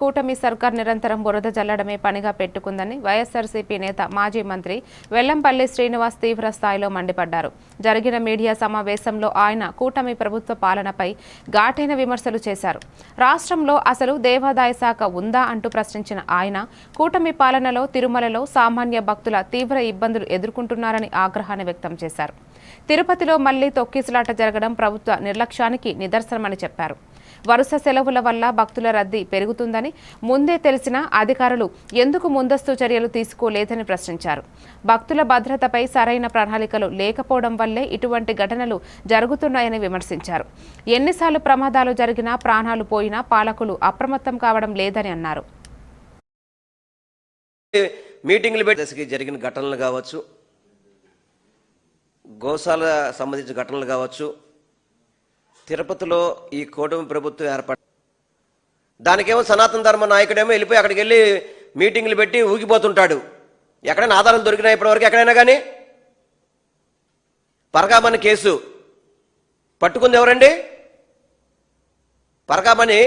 కూటమి సర్కార్ నిరంతరం బురద జల్లడమే పనిగా పెట్టుకుందని వైఎస్ఆర్సీపీ నేత మాజీ మంత్రి వెల్లంపల్లి శ్రీనివాస్ తీవ్ర స్థాయిలో మండిపడ్డారు. జరిగిన మీడియా సమావేశంలో ఆయన కూటమి ప్రభుత్వ పాలనపై ఘాటైన విమర్శలు చేశారు. రాష్ట్రంలో అసలు దేవాదాయ శాఖ ఉందా అంటూ ప్రశ్నించిన ఆయన కూటమి పాలనలో తిరుమలలో సామాన్య భక్తుల తీవ్ర ఇబ్బందులు ఎదుర్కొంటున్నారని ఆగ్రహాన్ని వ్యక్తం చేశారు. తిరుపతిలో మళ్ళీ తొక్కిసలాట జరగడం ప్రభుత్వ నిర్లక్ష్యానికి నిదర్శనమని చెప్పారు. వరుస సెలవుల వల్ల భక్తుల రద్దీ పెరుగుతుందని ముందే తెలిసిన అధికారులు ఎందుకు ముందస్తు చర్యలు తీసుకోలేదని ప్రశ్నించారు. భక్తుల భద్రతపై సరైన ప్రణాళికలు లేకపోవడం వల్లే ఇటువంటి ఘటనలు జరుగుతున్నాయని విమర్శించారు. ఎన్నిసార్లు ప్రమాదాలు జరిగినా ప్రాణాలు పోయినా పాలకులు అప్రమత్తం కావడం లేదని అన్నారు. మీటింగ్లు పెట్టి జరిగిన ఘటనలు కావచ్చు గోశాల సంబంధించిన ఘటనలు కావచ్చు తిరుపతిలో ఈ కూటమి ప్రభుత్వం ఏర్పడి దానికేమో సనాతన ధర్మ నాయకుడేమో వెళ్ళిపోయి అక్కడికి వెళ్ళి మీటింగ్లు పెట్టి ఊగిపోతుంటాడు. ఎక్కడైనా ఆధారాలు దొరికినా ఇప్పటివరకు ఎక్కడైనా కానీ పరకామణి కేసు. పట్టుకుంది ఎవరండి? పరకామణి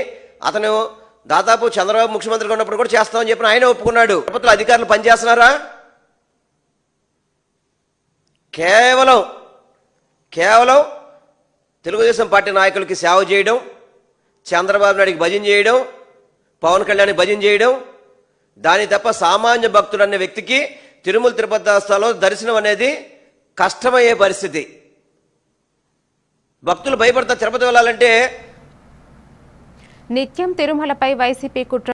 అతను దాదాపు చంద్రబాబు ముఖ్యమంత్రిగా ఉన్నప్పుడు కూడా చేస్తామని చెప్పిన ఆయన ఒప్పుకున్నాడు. తిరుపతిలో అధికారులు పనిచేస్తున్నారా? కేవలం కేవలం తెలుగుదేశం పార్టీ నాయకులకి సేవ చేయడం చంద్రబాబు నాయుడికి భజన చేయడం పవన్ కళ్యాణ్కి భజన చేయడం దాని తప్ప సామాన్య భక్తుడు అనే వ్యక్తికి తిరుమల తిరుపతి దేవస్థానంలో దర్శనం అనేది కష్టమయ్యే పరిస్థితి. భక్తులు భయపడతారు తిరుపతి వెళ్ళాలంటే. నిత్యం తిరుమలపై వైసీపీ కుట్ర